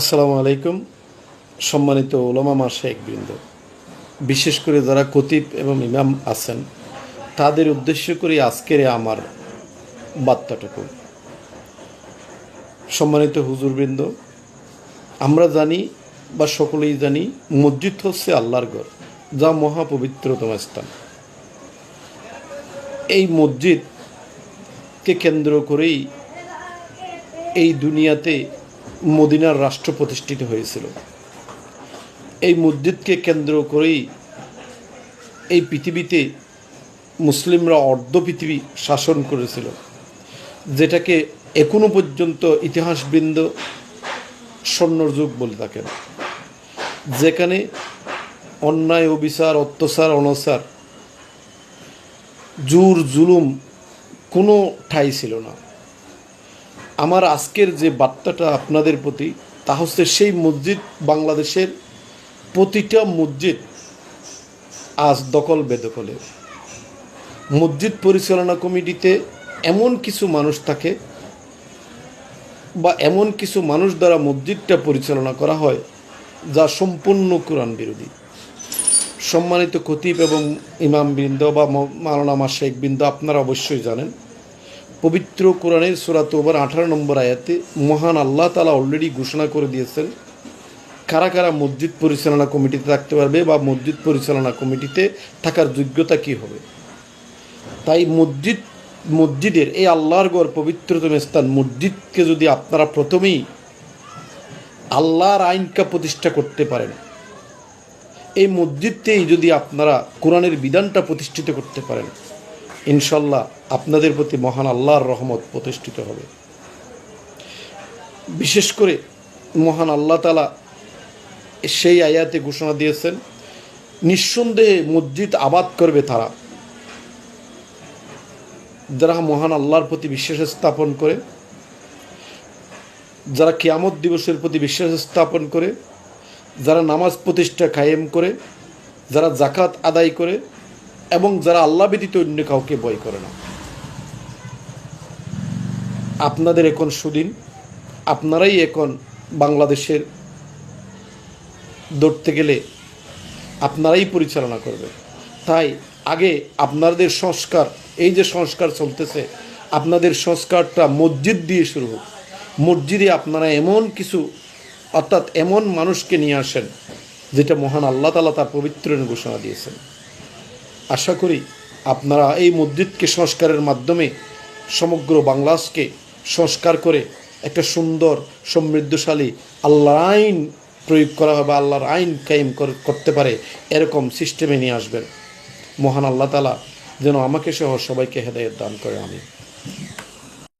আসসালামু আলাইকুম, সম্মানিত ওলামা মা বৃন্দ। বিশেষ করে যারা কতিব এবং ইমাম আছেন, তাদের উদ্দেশ্য করে আজকের আমার বার্তাটুকু। সম্মানিত হুজুরবৃন্দ, আমরা জানি বা সকলেই জানি, মসজিদ হচ্ছে আল্লাহর ঘর, যা মহাপবিত্রতম স্থান। এই মসজিদকে কেন্দ্র করেই এই দুনিয়াতে মদিনার রাষ্ট্র প্রতিষ্ঠিত হয়েছিল। এই মসজিদকে কেন্দ্র করেই এই পৃথিবীতে মুসলিমরা অর্ধ পৃথিবী শাসন করেছিল, যেটাকে এখনও পর্যন্ত ইতিহাসবৃন্দ স্বর্ণর যুগ বলে থাকেন, যেখানে অন্যায়, অবিচার, অত্যাচার, অনাচার, জুর, জুলুম কোনো ঠাই ছিল না। আমার আজকের যে বার্তাটা আপনাদের প্রতি, তা হচ্ছে সেই মসজিদ বাংলাদেশের প্রতিটা মসজিদ আজ দখল বেদখলে মসজিদ পরিচালনা কমিটিতে এমন কিছু মানুষ থাকে বা এমন কিছু মানুষ দ্বারা মসজিদটা পরিচালনা করা হয় যা সম্পূর্ণ কোরআন বিরোধী। সম্মানিত খতিব এবং ইমাম বৃন্দ বা মালানা মা শেখ বৃন্দ, আপনারা অবশ্যই জানেন পবিত্র কোরআনের সুরাত ওবার আঠারো নম্বর আয়াতে মহান আল্লাহ তালা অলরেডি ঘোষণা করে দিয়েছেন, কারা কারা মসজিদ পরিচালনা কমিটিতে থাকতে পারবে বা মসজিদ পরিচালনা কমিটিতে থাকার যোগ্যতা কী হবে? তাই মসজিদ, মসজিদের এই আল্লাহর গড় পবিত্রতম স্থান, মসজিদকে যদি আপনারা প্রথমেই আল্লাহর আইনকা প্রতিষ্ঠা করতে পারেন, এই মসজিদতেই যদি আপনারা কোরআনের বিধানটা প্রতিষ্ঠিত করতে পারেন ইনশাল্লাহ আপনাদের প্রতি মহান আল্লাহর রহমত প্রতিষ্ঠিত হবে। বিশেষ করে মহান আল্লাহ তালা সেই আয়াতে ঘোষণা দিয়েছেন, নিঃসন্দেহে মসজিদ আবাদ করবে তারা। যারা মহান আল্লাহর প্রতি বিশ্বাস স্থাপন করে, যারা কিয়ামত দিবসের প্রতি বিশ্বাস স্থাপন করে, যারা নামাজ প্রতিষ্ঠা কায়েম করে, যারা জাকাত আদায় করে এবং যারা আল্লাহ ব্যতীত অন্য কাউকে বয় করে না। আপনাদের এখন সুদিন, আপনারাই এখন বাংলাদেশের ধরতে গেলে আপনারাই পরিচালনা করবে তাই আগে আপনাদের সংস্কার, এই যে সংস্কার চলতেছে, আপনাদের সংস্কারটা মসজিদ দিয়ে শুরু হোক। মসজিদে আপনারা এমন কিছু, অর্থাৎ এমন মানুষকে নিয়ে আসেন, যেটা মহান আল্লাহ তালা তার পবিত্র ঘোষণা দিয়েছেন। আশা করি আপনারা এই মসজিদকে সংস্কারের মাধ্যমে সমগ্র বাংলাদেশকে সংস্কার করে একটা সুন্দর, সমৃদ্ধশালী আল্লাহর আইন প্রয়োগ করা হবে, আল্লাহর আইন কায়েম করতে পারে এরকম সিস্টেমে নিয়ে আসবেন। মহান আল্লাহ তালা যেন আমাকে সহ সবাইকে হেদায়ত দান করে আমি